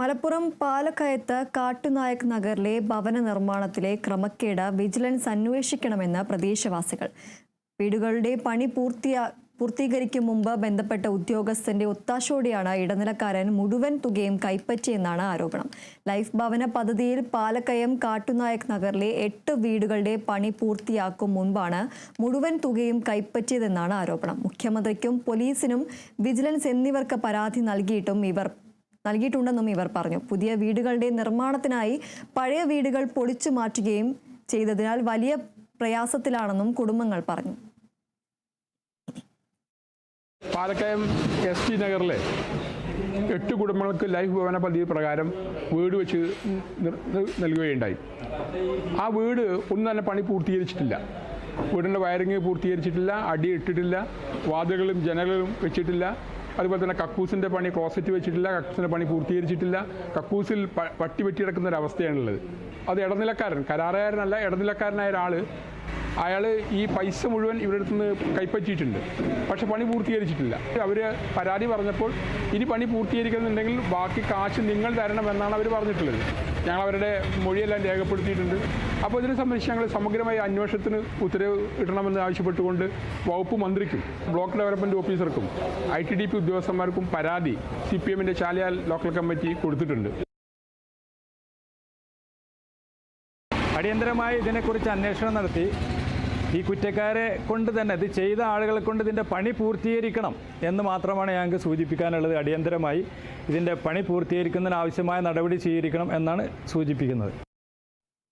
മലപ്പുറം പാലക്കയത്ത് കാട്ടുനായക് നഗറിലെ ഭവന നിർമ്മാണത്തിലെ ക്രമക്കേട് വിജിലൻസ് അന്വേഷിക്കണമെന്ന് പ്രദേശവാസികൾ. വീടുകളുടെ പണി പൂർത്തിയാ പൂർത്തീകരിക്കും മുമ്പ് ബന്ധപ്പെട്ട ഉദ്യോഗസ്ഥന്റെ ഒത്താശോടെയാണ് ഇടനിലക്കാരൻ മുഴുവൻ തുകയും കൈപ്പറ്റിയെന്നാണ് ആരോപണം. ലൈഫ് ഭവന പദ്ധതിയിൽ പാലക്കയം കാട്ടുനായക് നഗറിലെ എട്ട് വീടുകളുടെ പണി പൂർത്തിയാക്കും മുൻപാണ് മുഴുവൻ തുകയും കൈപ്പറ്റിയതെന്നാണ് ആരോപണം. മുഖ്യമന്ത്രിക്കും പോലീസിനും വിജിലൻസ് എന്നിവർക്ക് പരാതി നൽകിയിട്ടും ഇവർ നൽകിയിട്ടുണ്ടെന്നും ഇവർ പറഞ്ഞു. പുതിയ വീടുകളുടെ നിർമ്മാണത്തിനായി പഴയ വീടുകൾ പൊളിച്ചു മാറ്റുകയും ചെയ്തതിനാൽ വലിയ പ്രയാസത്തിലാണെന്നും കുടുംബങ്ങൾ പറഞ്ഞു. പാലക്കയം എസ് ടി നഗറിലെ എട്ട് കുടുംബങ്ങൾക്ക് ലൈഫ് ഭവന പദ്ധതി പ്രകാരം വീട് വെച്ച് നൽകുകയുണ്ടായി. ആ വീട് ഒന്നും തന്നെ പണി പൂർത്തീകരിച്ചിട്ടില്ല. വീടിന്റെ വയറിങ് പൂർത്തീകരിച്ചിട്ടില്ല അടി ഇട്ടിട്ടില്ല വാതിലുകളും ജനലുകളും വെച്ചിട്ടില്ല. അതുപോലെ തന്നെ കക്കൂസിന്റെ പണി ക്ലോസറ്റ് വെച്ചിട്ടില്ല കക്കൂസിന്റെ പണി പൂർത്തീകരിച്ചിട്ടില്ല. കക്കൂസിൽ പട്ടി വെട്ടി കിടക്കുന്ന ഒരു അവസ്ഥയാണുള്ളത് അത് ഇടനിലക്കാരൻ കരാറുകാരനല്ല ഇടനിലക്കാരനായ ഒരാൾ അയാൾ ഈ പൈസ മുഴുവൻ ഇവരുടെ അടുത്ത് നിന്ന് കൈപ്പറ്റിയിട്ടുണ്ട്. പക്ഷെ പണി പൂർത്തീകരിച്ചിട്ടില്ല. അവർ പരാതി പറഞ്ഞപ്പോൾ ഇനി പണി പൂർത്തീകരിക്കുന്നുണ്ടെങ്കിൽ ബാക്കി കാശ് നിങ്ങൾ തരണമെന്നാണ് അവർ പറഞ്ഞിട്ടുള്ളത്. ഞങ്ങൾ അവരുടെ മൊഴിയെല്ലാം രേഖപ്പെടുത്തിയിട്ടുണ്ട്. അപ്പോൾ ഇതിനെ സംബന്ധിച്ച് ഞങ്ങൾ സമഗ്രമായ അന്വേഷണത്തിന് ഉത്തരവ് ഇടണമെന്ന് ആവശ്യപ്പെട്ടുകൊണ്ട് വകുപ്പ് മന്ത്രിക്കും ബ്ലോക്ക് ഡെവലപ്മെന്റ് ഓഫീസർക്കും ഐ ടി ഡി പി ഉദ്യോഗസ്ഥന്മാർക്കും പരാതി സി പി എമ്മിന്റെ ചാലിയാൽ ലോക്കൽ കമ്മിറ്റി കൊടുത്തിട്ടുണ്ട്. അടിയന്തരമായി ഇതിനെക്കുറിച്ച് അന്വേഷണം നടത്തി ഈ കുറ്റക്കാരെ കൊണ്ട് തന്നെ ഇത് ചെയ്ത ആളുകളെ കൊണ്ട് ഇതിന്റെ പണി പൂർത്തീകരിക്കണം എന്ന് മാത്രമാണ് ഞങ്ങൾക്ക് സൂചിപ്പിക്കാനുള്ളത്. അടിയന്തരമായി ഇതിന്റെ പണി പൂർത്തീകരിക്കുന്നതിന് ആവശ്യമായ നടപടി സ്വീകരിക്കണം എന്നാണ് സൂചിപ്പിക്കുന്നത്.